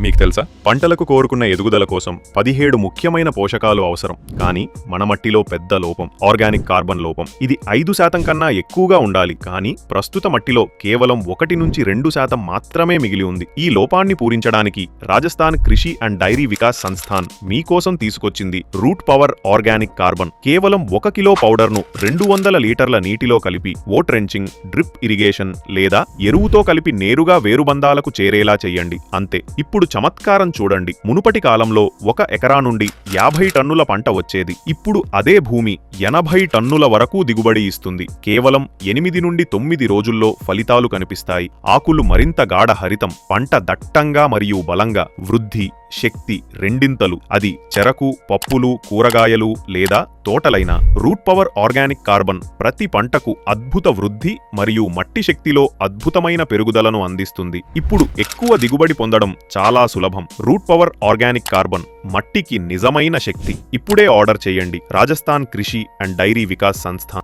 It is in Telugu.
మీకు తెలుసా? పంటలకు కోరుకున్న ఎదుగుదల కోసం పదిహేడు ముఖ్యమైన పోషకాలు అవసరం. కానీ మన మట్టిలో పెద్ద లోపం ఆర్గానిక్ కార్బన్ లోపం. ఇది ఐదు శాతం కన్నా ఎక్కువగా ఉండాలి. కానీ ప్రస్తుత మట్టిలో కేవలం ఒకటి నుంచి రెండు శాతం మాత్రమే మిగిలి ఉంది. ఈ లోపాన్ని పూరించడానికి రాజస్థాన్ కృషి అండ్ డైరీ వికాస్ సంస్థాన్ మీకోసం తీసుకొచ్చింది రూట్ పవర్ ఆర్గానిక్ కార్బన్. కేవలం ఒక కిలో పౌడర్ను రెండు వందల లీటర్ల నీటిలో కలిపి ఓట్రెంచింగ్ డ్రిప్ ఇరిగేషన్ లేదా ఎరువుతో కలిపి నేరుగా వేరుబంధాలకు చేరేలా చేయండి. అంతే. ఇప్పుడు చమత్కారం చూడండి. మునుపటి కాలంలో ఒక ఎకరా నుండి యాభై టన్నుల పంట వచ్చేది. ఇప్పుడు అదే భూమి ఎనభై టన్నుల వరకు దిగుబడి ఇస్తుంది. కేవలం ఎనిమిది నుండి తొమ్మిది రోజుల్లో ఫలితాలు కనిపిస్తాయి. ఆకులు మరింత గాఢ హరితం పంట దట్టంగా మరియు బలంగా వృద్ధి శక్తి రెండింతలు. అది చెరకు పప్పులు కూరగాయలు లేదా తోటలైన రూట్ పవర్ ఆర్గానిక్ కార్బన్ ప్రతి పంటకు అద్భుత వృద్ధి మరియు మట్టి శక్తిలో అద్భుతమైన పెరుగుదలను అందిస్తుంది. ఇప్పుడు ఎక్కువ దిగుబడి పొందడం చాలా సులభం. రూట్ పవర్ ఆర్గానిక్ కార్బన్ మట్టికి నిజమైన శక్తి. ఇప్పుడే ఆర్డర్ చేయండి. రాజస్థాన్ కృషి అండ్ డైరీ వికాస్ సంస్థ.